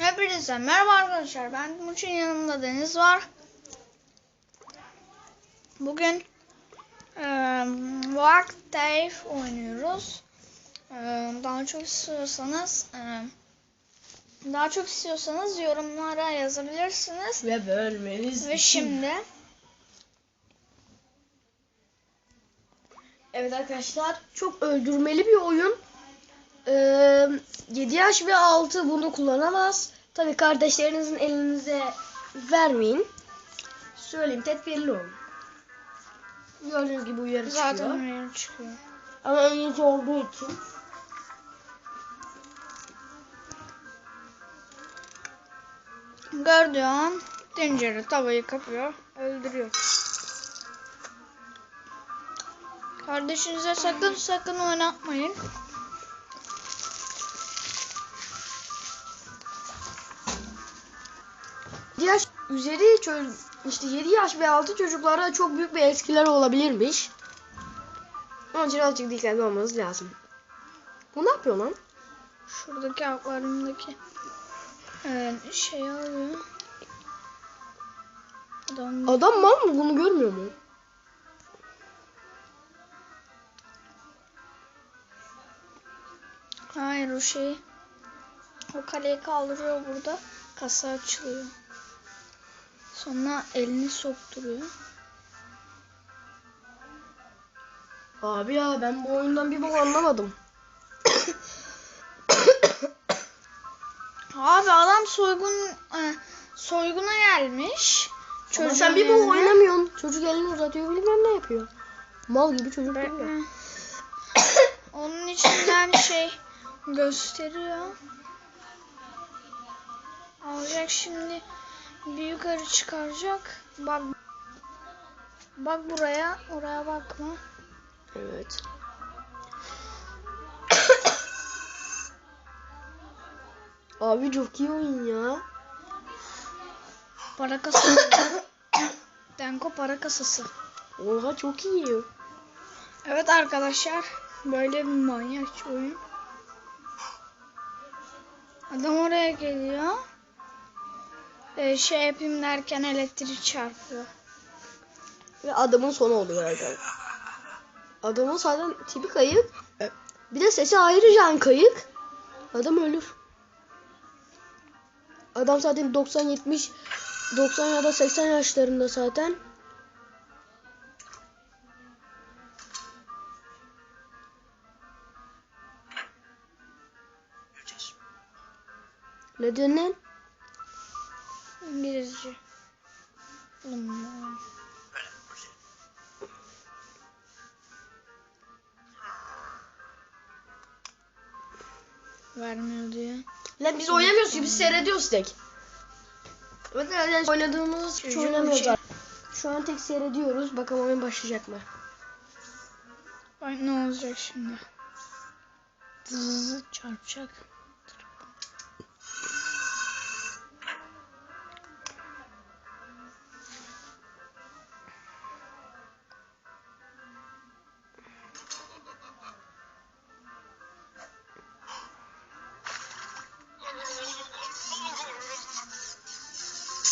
Hepinize merhaba arkadaşlar. Ben Timuçin yanımda Deniz var. Bugün eee Walk Dave oynuyoruz. Eee, daha çok istiyorsanız eee, daha çok istiyorsanız yorumlara yazabilirsiniz. Ve bölmeniz Ve şimdi Evet arkadaşlar çok öldürmeli bir oyun. Ee, 7 yaş ve altı bunu kullanamaz. Tabi kardeşlerinizin elinize vermeyin. Söyleyeyim tedbirli olun. Gördüğünüz gibi uyarı zaten çıkıyor. oraya çıkıyor. Ama önce olduğu için. Gördüğü an tencere tavayı kapıyor, öldürüyor. Kardeşinize sakın sakın oynatmayın. Yaş üzeri çocuk işte 7 yaş ve altı çocuklara çok büyük bir etkileri olabilirmiş. Onun için azıcık dikkatli olmanız lazım. Bu ne yapıyor lan? Şuradaki akvaryumdaki evet, şey alıyor. Adam Adam mal mı bunu görmüyor mu? Hayır o şey o kaleyi kaldırıyor burada. Kasa açılıyor. Sonra elini sokturuyor. Abi ya ben bu oyundan bir bok anlamadım. Abi adam soygun e, soyguna gelmiş. Ama Çocuğun sen bir bok evine. oynamıyorsun. Çocuk elini uzatıyor bilmem ne yapıyor. Mal gibi çocuk? Bekle. Onun içinden şey gösteriyor. Alacak şimdi bir yukarı çıkaracak. Bak bak buraya, oraya bakma. Evet. Abi çok iyi oyun ya. Para kasası. Denko para kasası. Oha çok iyi. Evet arkadaşlar, böyle bir manyak oyun. Adam oraya geliyor. Ee, şey yapayım derken elektrik çarpıyor. Ve adamın sonu oluyor herhalde. Adamın zaten tipi kayık. Bir de sesi ayrıca kayık. Adam ölür. Adam zaten 90 70 90 ya da 80 yaşlarında zaten. Ne diyorsun lan? İngilizce. Vermiyor diye. Lan biz oynamıyoruz ki biz seyrediyoruz tek. Oynadığımız hiç Çocuğun oynamıyoruz. şey- Şu an tek seyrediyoruz. Bakalım oyun başlayacak mı? Bak ne olacak şimdi. Zzz, çarpacak.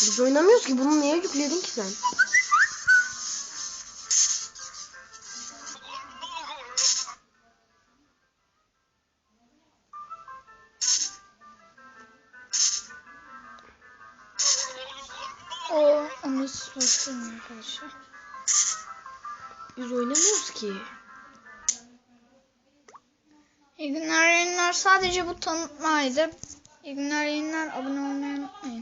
Biz oynamıyoruz ki. Bunu niye yükledin ki sen? O onu boşverin arkadaşlar. Biz oynamıyoruz ki. İyi günler yayınlar. Sadece bu tanıtmaydı. İyi günler yayınlar. Abone olmayı unutmayın.